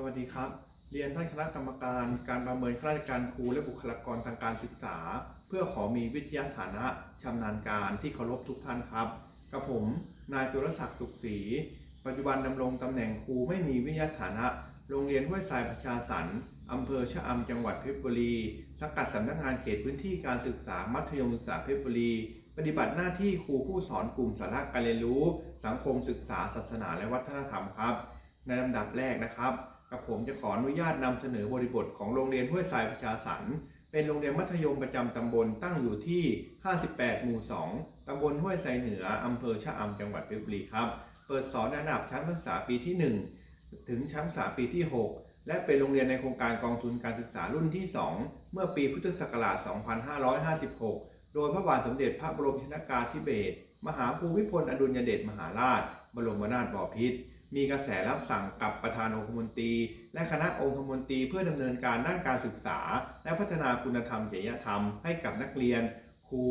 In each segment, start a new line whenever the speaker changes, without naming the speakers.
สวัสดีครับ เรียนท่านคณะกรรมการการประเมินข้าราชการครูและบุคลากรทางการศึกษา เพื่อขอมีวิทยาฐานะชำนาญการที่เคารพทุกท่านครับกับผม นายจุลศักดิ์สุขศรี ปัจจุบันดำรงตำแหน่งครูไม่มีวิทยาฐานะ โรงเรียนห้วยทรายประชาสรรค์อำเภอชะอำจังหวัดเพชรบุรี สังกัดสำนักงานเขตพื้นที่การศึกษามัธยมศึกษาเพชรบุรี ปฏิบัติหน้าที่ครูผู้สอนกลุ่มสาระการเรียนรู้ สังคมศึกษาศาสนาและวัฒนธรรมครับ ในลำดับแรกนะครับ กับผมจะขออนุญาตนำเสนอบริบทของโรงเรียนห้วยทรายประชาสรรค์เป็นโรงเรียนมัธยมประจำตำบลตั้งอยู่ที่ 58 หมู่ 2ตำบลห้วยทรายเหนืออำเภอชะอำจังหวัดเพชรบุรีครับ เปิดสอนระดับชั้นศึกษาปีที่ 1 ถึงชั้นศึกษาปีที่ 6 และเป็นโรงเรียนในโครงการกองทุนการศึกษารุ่นที่ 2 เมื่อปีพุทธศักราช 2556 โดยพระบาทสมเด็จพระบรมชนากาธิเบศรมหาภูมิพลอดุลยเดชมหาราช บรมนาถบพิตร มีกระแสรับสั่งกับประธานองคมนตรี และคณะองคมนตรีเพื่อดำเนินการด้านการศึกษา และพัฒนาคุณธรรมจริยธรรมให้กับนักเรียน ครู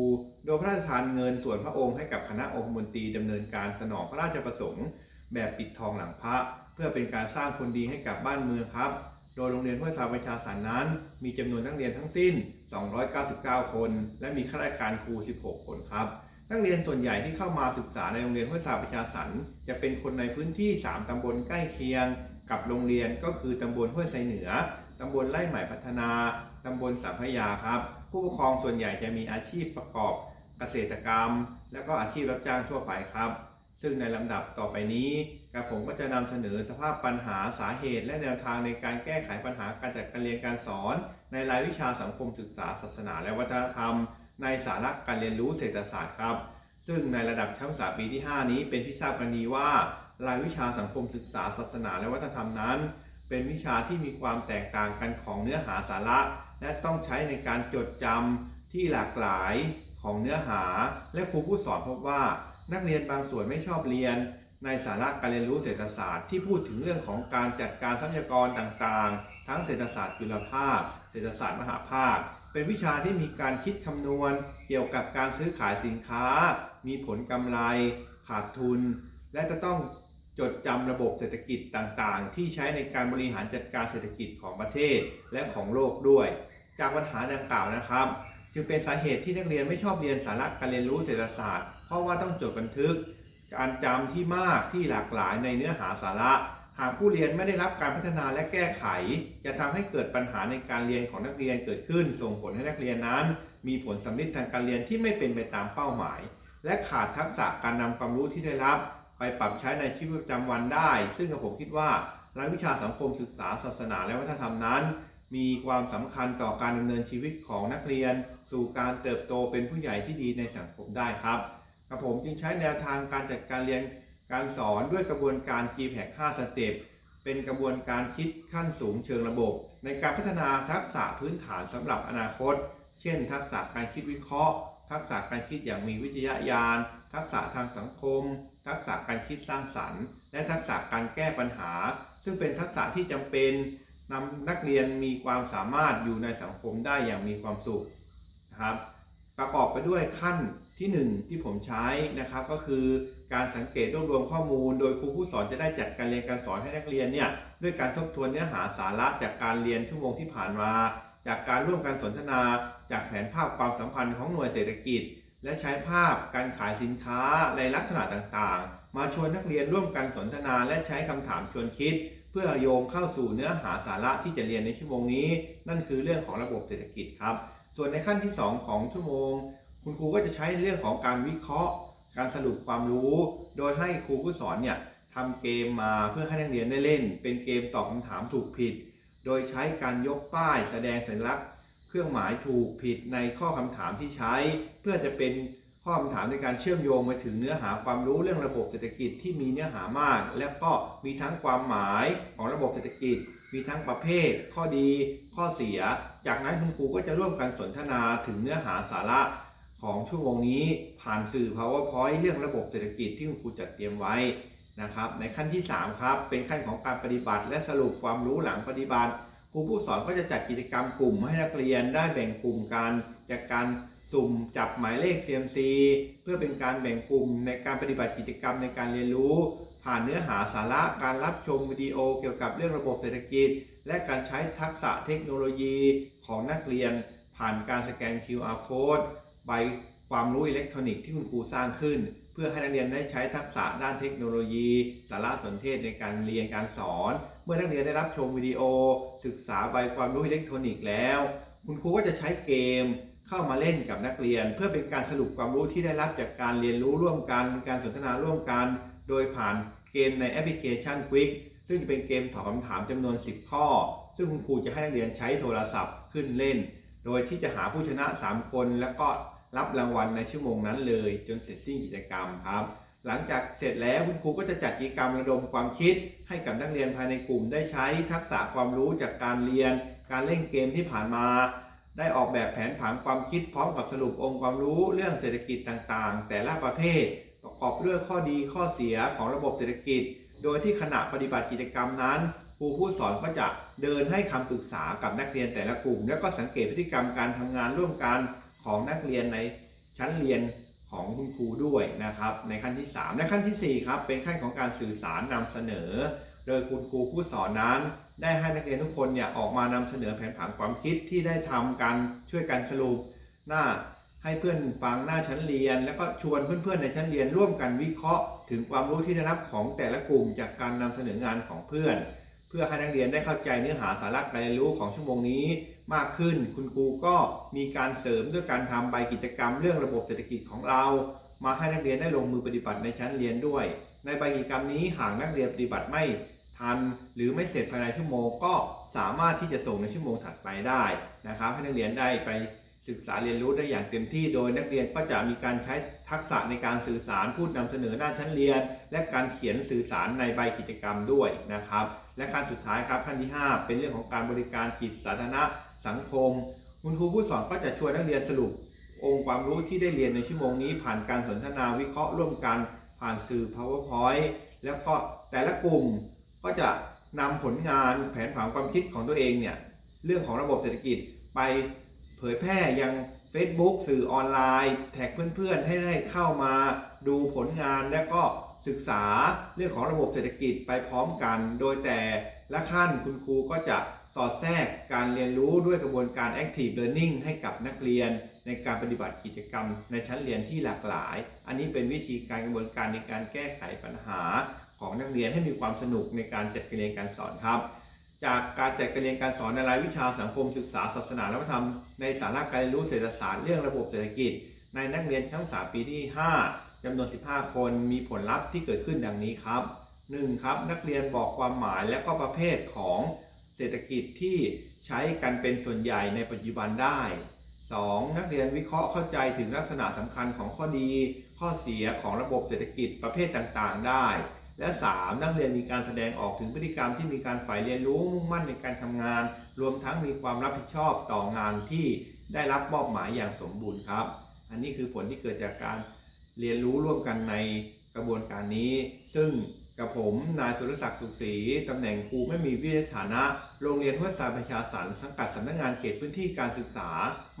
โดยพระราชทานเงินส่วนพระองค์ให้กับคณะองคมนตรีดำเนินการสนองพระราชประสงค์ แบบปิดทองหลังพระ เพื่อเป็นการสร้างคนดีให้กับบ้านเมืองครับ โดยโรงเรียนห้วยทราประชาสรรนั้น มีจำนวนนักเรียนทั้งสิ้น 299 คน และมีข้าราชการครู 16 คนครับ นักเรียนส่วนใหญ่ที่เข้ามาศึกษาในโรงเรียนห้วยทราประชาสรรค์จะเป็นคนในพื้นที่ 3 ตำบลใกล้เคียง กับโรงเรียนก็คือตำบลห้วยไซเหนือ ตำบลไร่ใหม่พัฒนา ตำบลสัมพยาครับ ผู้ปกครองส่วนใหญ่จะมีอาชีพประกอบเกษตรกรรม และก็อาชีพรับจ้างทั่วไปครับ ซึ่งในลำดับต่อไปนี้กระผมก็จะนำเสนอสภาพปัญหาสาเหตุ และแนวทางในการแก้ไขปัญหาการจัดการเรียนการสอน ในรายวิชาสังคมศึกษาศาสนาและวัฒนธรรม ในสาระการเรียนรู้เศรษฐศาสตร์ครับ ซึ่งในระดับชั้นศึกษาปีที่ 5 นี้เป็นที่ทราบกันดีว่ารายวิชาสังคมศึกษาศาสนาและวัฒนธรรมนั้น เป็นวิชาที่มีความแตกต่างกันของเนื้อหาสาระ และต้องใช้ในการจดจำที่หลากหลายของเนื้อหา และครูผู้สอนพบว่า นักเรียนบางส่วนไม่ชอบเรียน ในสาระการเรียนรู้เศรษฐศาสตร์ที่พูดถึงเรื่องของการจัดการทรัพยากรต่างๆ ทั้งเศรษฐศาสตร์จุลภาค เศรษฐศาสตร์มหาภาค เป็นวิชาที่มีการคิดคำนวณเกี่ยวกับการซื้อขายสินค้า มีผลกำไร ขาดทุน และจะต้องจดจำระบบเศรษฐกิจต่างๆ ที่ใช้ในการบริหารจัดการเศรษฐกิจของประเทศและของโลกด้วย จากปัญหาดังกล่าวนะครับ จึงเป็นสาเหตุที่นักเรียนไม่ชอบเรียนสาระการเรียนรู้เศรษฐศาสตร์ เพราะว่าต้องจดบันทึก การจำที่มากที่หลากหลายในเนื้อหาสาระ หากผู้เรียนไม่ได้รับการพัฒนาและแก้ไข จะทำให้เกิดปัญหาในการเรียนของนักเรียนเกิดขึ้น ส่งผลให้นักเรียนนั้น มีผลสำลิดทางการเรียนที่ไม่เป็นไปตามเป้าหมาย และขาดทักษะการนำความรู้ที่ได้รับ ไปปรับใช้ในชีวิตประจำวันได้ ซึ่งผมคิดว่ารายวิชาสังคมศึกษาศาสนาและวัฒนธรรมนั้น มีความสำคัญต่อการดำเนินชีวิตของนักเรียน สู่การเติบโตเป็นผู้ใหญ่ที่ดีในสังคมได้ครับกระผมจึงใช้แนวทางการจัดการเรียน การสอนด้วยกระบวนการ GPAC 5สเต็ปเป็นกระบวนการคิดขั้นสูงเชิงระบบ ในการพัฒนาทักษะพื้นฐานสำหรับอนาคต เช่น ทักษะการคิดวิเคราะห์ ทักษะการคิดอย่างมีวิทยาญาณทักษะทางสังคม ทักษะการคิดสร้างสรรค์ และทักษะการแก้ปัญหา ซึ่งเป็นทักษะที่จำเป็นนำนักเรียนมีความสามารถอยู่ในสังคมได้อย่างมีความสุขนะครับประกอบไปด้วยขั้น ที่ 1 ที่ผมใช้นะครับก็คือการสังเกตรวบรวมข้อมูล โดยครูผู้สอนจะได้จัดการเรียนการสอนให้นักเรียนเนี่ยด้วยการทบทวนเนื้อหาสาระจากการเรียนชั่วโมงที่ผ่านมา จากการร่วมกันสนทนา จากแผนภาพความสัมพันธ์ของหน่วยเศรษฐกิจ และใช้ภาพการขายสินค้าในลักษณะต่างๆ มาชวนนักเรียนร่วมกันสนทนา และใช้คำถามชวนคิด เพื่อโยงเข้าสู่เนื้อหาสาระที่จะเรียนในชั่วโมงนี้ นั่นคือเรื่องของระบบเศรษฐกิจครับ ส่วนในขั้นที่ 2 ของชั่วโมง คุณครูก็จะใช้เรื่องของการวิเคราะห์ การสรุปความรู้ โดยให้ครูผู้สอนเนี่ยทำเกมมาเพื่อให้นักเรียนได้เล่น เป็นเกมตอบคำถามถูกผิด โดยใช้การยกป้ายแสดงสัญลักษณ์ เครื่องหมายถูกผิดในข้อคำถามที่ใช้ เพื่อจะเป็นข้อคำถามในการเชื่อมโยงไปถึงเนื้อหาความรู้เรื่องระบบเศรษฐกิจที่มีเนื้อหามาก และก็มีทั้งความหมายของระบบเศรษฐกิจ มีทั้งประเภท ข้อดี ข้อเสีย จากนั้นคุณครูก็จะร่วมกันสนทนาถึงเนื้อหาสาระ ของชั่วโมงนี้ผ่านสื่อ powerpoint เรื่องระบบเศรษฐกิจที่คุณครูจัดเตรียมไว้นะครับในขั้นที่ 3 ครับ เป็นขั้นของการปฏิบัติ และสรุปความรู้หลังปฏิบัติครูผู้สอนก็จะจัดกิจกรรมกลุ่มให้นักเรียนได้แบ่งกลุ่มกันจากการสุ่มจับหมายเลข CMC เพื่อเป็นการแบ่งกลุ่มในการปฏิบัติกิจกรรมในการเรียนรู้ ผ่านเนื้อหาสาระการรับชมวิดีโอเกี่ยวกับเรื่องระบบเศรษฐกิจ และการใช้ทักษะเทคโนโลยีของนักเรียน ผ่านการสแกน QR code ใบความรู้อิเล็กทรอนิกส์ที่คุณครูสร้างขึ้น เพื่อให้นักเรียนได้ใช้ทักษะด้านเทคโนโลยี สารสนเทศในการเรียนการสอน เมื่อนักเรียนได้รับชมวิดีโอ ศึกษาใบความรู้อิเล็กทรอนิกส์แล้ว คุณครูก็จะใช้เกมเข้ามาเล่นกับนักเรียน เพื่อเป็นการสรุปความรู้ที่ได้รับจากการเรียนรู้ร่วมกัน การสนทนาร่วมกัน โดยผ่านเกมในแอปพลิเคชัน Quick ซึ่งจะเป็นเกมตอบคำถามจำนวน 10 ข้อ ซึ่งคุณครูจะให้นักเรียนใช้โทรศัพท์ขึ้นเล่น โดยที่จะหาผู้ชนะ 3 คน แล้วก็รับรางวัลในชั่วโมงนั้นเลย จนเสร็จสิ้นกิจกรรมครับ หลังจากเสร็จแล้วคุณครูก็จะจัดกิจกรรมระดมความคิด ให้กับนักเรียนภายในกลุ่ม ได้ใช้ทักษะความรู้จากการเรียน การเล่นเกมที่ผ่านมา ได้ออกแบบแผนผังความคิดพร้อมกับสรุปองค์ความรู้เรื่องเศรษฐกิจต่างๆ แต่ละประเภท ประกอบด้วยข้อดีข้อเสียของระบบเศรษฐกิจ โดยที่ขณะปฏิบัติกิจกรรมนั้น ครูผู้สอนก็จะเดินให้คำปรึกษากับนักเรียนแต่ละกลุ่ม แล้วก็สังเกตพฤติกรรมการทำงานร่วมกันของนักเรียนในชั้นเรียนของคุณครูด้วยนะครับ ในขั้นที่ 3 และขั้นทีสี่4 ครับเป็นขั้นของการสื่อสารนำเสนอ โดยคุณครูผู้สอนนั้น ได้ให้นักเรียนทุกคนเนี่ยออกมานำเสนอแผนผังความคิดที่ได้ทำกันช่วยกันสรุปหน้าให้เพื่อนฟังหน้าชั้นเรียน แล้วก็ชวนเพื่อนๆในชั้นเรียนร่วมกันวิเคราะห์ ถึงความรู้ที่ได้รับของแต่ละกลุ่มจากการนำเสนองานของเพื่อน เพื่อให้นักเรียนได้เข้าใจเนื้อหาสาระการเรียนรู้ของชั่วโมงนี้มากขึ้น คุณครูก็มีการเสริมด้วยการทำใบกิจกรรม เรื่องระบบเศรษฐกิจของเรา มาให้นักเรียนได้ลงมือปฏิบัติในชั้นเรียนด้วย ในใบกิจกรรมนี้หากนักเรียนปฏิบัติไม่ทันหรือไม่เสร็จภายในชั่วโมงก็สามารถที่จะส่งในชั่วโมงถัดไปได้นะครับ ให้นักเรียนได้ไป ศึกษาเรียนรู้ได้อย่างเต็มที่โดยนักเรียนก็จะมีการใช้ทักษะในการสื่อสารพูดนำเสนอหน้าชั้นเรียน และการเขียนสื่อสารในใบกิจกรรมด้วยนะครับ และขั้นสุดท้ายครับขั้นที่ 5 เป็นเรื่องของการบริการจิตสาธารณะสังคม คุณครูผู้สอนก็จะชวนนักเรียนสรุป องค์ความรู้ที่ได้เรียนในชั่วโมงนี้ ผ่านการสนทนาวิเคราะห์ร่วมกันผ่านสื่อ powerpoint แล้วก็แต่ละกลุ่มก็จะนำผลงานแผนผังความคิดของตัวเองเนี่ยเรื่องของระบบเศรษฐกิจไป เผยแพร่ยัง Facebook สื่อออนไลน์ แท็กเพื่อนๆ ให้ได้เข้ามาดูผลงานและก็ศึกษาเรื่องของระบบเศรษฐกิจไปพร้อมกัน โดยแต่ละขั้นคุณครูก็จะสอดแทรกการเรียนรู้ด้วยกระบวนการ Active Learning ให้กับนักเรียน ในการปฏิบัติกิจกรรมในชั้นเรียนที่หลากหลาย อันนี้เป็นวิธีการกระบวนการในการแก้ไขปัญหาของนักเรียนให้มีความสนุกในการจัดการเรียนการสอนครับ จากการจัดการเรียนการสอนในรายวิชาสังคมศึกษาศาสนาและวัฒนธรรมในสาระการเรียนรู้เศรษฐศาสตร์เรื่องระบบเศรษฐกิจ ในนักเรียนชั้นศึกษาปีที่ 5จำนวน 15 คนมีผลลัพธ์ที่เกิดขึ้นดังนี้ครับ 1. ครับนักเรียนบอกความหมายและก็ประเภทของเศรษฐกิจที่ใช้กันเป็นส่วนใหญ่ในปัจจุบันได้ 2. นักเรียนวิเคราะห์เข้าใจถึงลักษณะสำคัญของข้อดี ข้อเสียของระบบเศรษฐกิจประเภทต่างๆ ได้ และ 3. นักเรียนมีการแสดงออกถึงพฤติกรรมที่มีการใฝ่เรียนรู้มุ่งมั่นในการทำงาน รวมทั้งมีความรับผิดชอบต่องานที่ได้รับมอบหมายอย่างสมบูรณ์ครับ อันนี้คือผลที่เกิดจากการเรียนรู้ร่วมกันในกระบวนการนี้ ซึ่งกับผมนายสุรศักดิ์สุขศรีตำแหน่งครูไม่มีวิทยาฐานะ โรงเรียนวยทราประชาสรรค์สังกัดสำนักงานเขตพื้นที่การศึกษา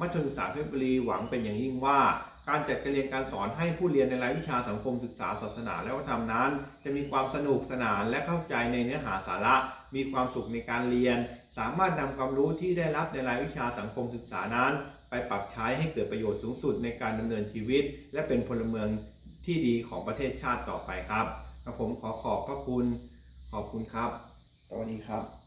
มัธยมศึกษาเพชรบุรีหวังเป็นอย่างยิ่งว่า การจัดการเรียนการสอนให้ผู้เรียนในรายวิชาสังคมศึกษาศาสนา และวัฒนธรรมนั้น จะมีความสนุกสนานและเข้าใจในเนื้อหาสาระ มีความสุขในการเรียน สามารถนำความรู้ที่ได้รับในรายวิชาสังคมศึกษานั้น ไปปรับใช้ให้เกิดประโยชน์สูงสุดในการดำเนินชีวิต และเป็นพลเมืองที่ดีของประเทศชาติต่อไปครับผมขอขอบพระคุณขอบคุณครับสวัสดีครับ